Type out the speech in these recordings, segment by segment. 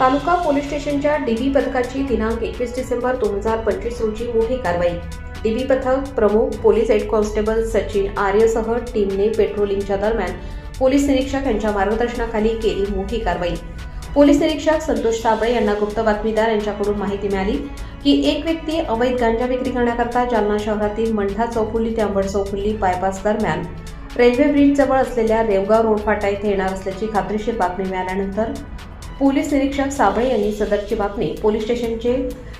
तालुका police स्टेशनच्या dB पथकाची दिनांक एकवीस डिसेंबर दोन हजार पंचवीस रोजी मोठी कारवाई. डीबी पथक प्रमुख पोलीस हेड कॉन्स्टेबल सचिन आर्यसह टीमने पेट्रोलिंगच्या दरम्यान पोलीस निरीक्षक यांच्या मार्गदर्शनाखाली केली मोठी कारवाई. पोलीस निरीक्षक संतोष साबळे यांना गुप्त बातमीदार यांच्याकडून माहिती मिळाली की एक व्यक्ती अवैध गांजा विक्री करण्याकरता जालना शहरातील मंठा चौफुल्ली ते अंबड चौफुल्ली बायपास दरम्यान रेल्वे ब्रिजजवळ असलेल्या रेवगाव रोड फाटा येथे येणार असल्याची खात्रीशीर बातमी मिळाल्यानंतर पोलीस निरीक्षक साबळे यांनी सदरची बातमी पोलीस स्टेशनचे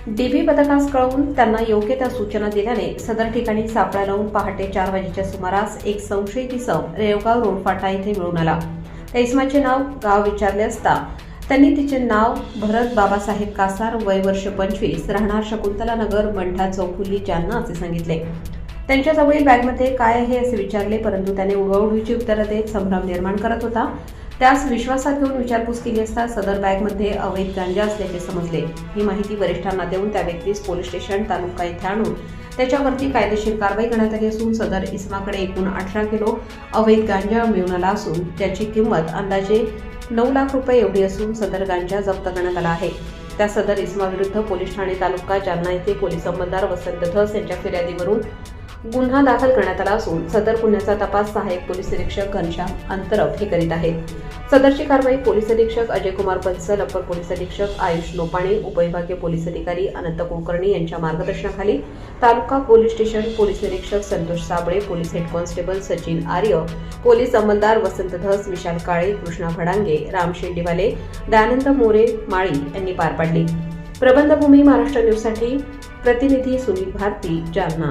डीबी पथकास कळवून त्यांना योग्य त्या सूचना दिल्याने सदर ठिकाणी सापळा लावून पहाटे चार वाजेच्या सुमारास एक संशयित इसम रेवगाव रोड फाटा येथे मिळून आला. त्या इसमाचे नाव गाव विचारले असता त्यांनी तिचे नाव भरत बाबासाहेब कासार वय वर्ष पंचवीस राहणार शकुंतला नगर मंठा चौफुली जालना असे सांगितले. त्यांच्याजवळील बॅगमध्ये काय आहे असे विचारले परंतु त्याने उडवाउडवीची उत्तरं देत संभ्रम निर्माण करत होता. त्यास विश्वासात घेऊन विचारपूस केली असता सदर बॅगमध्ये अवैध गांजा असल्याचे समजले. ही माहिती वरिष्ठांना देऊन त्या व्यक्तीस पोलीस स्टेशन तालुका येथे आणून त्याच्यावरती कायदेशीर कारवाई करण्यात आली असून सदर इस्माकडे एकूण अठरा किलो अवैध गांजा मिळून आला असून त्याची किंमत अंदाजे नऊ लाख रुपये एवढी असून सदर गांजा जप्त करण्यात आला आहे. त्या सदर इस्माविरुद्ध पोलीस ठाणे तालुका जालना येथे पोलीस अंमलदार वसंत धस यांच्या फिर्यादीवरून गुन्हा दाखल करण्यात आला असून सदर गुन्ह्याचा तपास सहाय्यक पोलीस निरीक्षक घनश्याम अंतरप हे करीत आहेत. सदरची कारवाई पोलीस अधीक्षक अजय कुमार बन्सल अपर पोलीस अधीक्षक आयुष लोपाणे उपविभागीय पोलीस अधिकारी अनंत कुलकर्णी यांच्या मार्गदर्शनाखाली तालुका पोलीस स्टेशन पोलीस निरीक्षक Santosh Sable police head constable Sachin Arya police अंमलदार Vasant Dhas Vishal Kale Krishna Bhadange Ram Shendiwale Dayanand More Mali यांनी पार पाडली. प्रबंधभूमी महाराष्ट्र न्यूजसाठी प्रतिनिधी सुनील भारती जालना.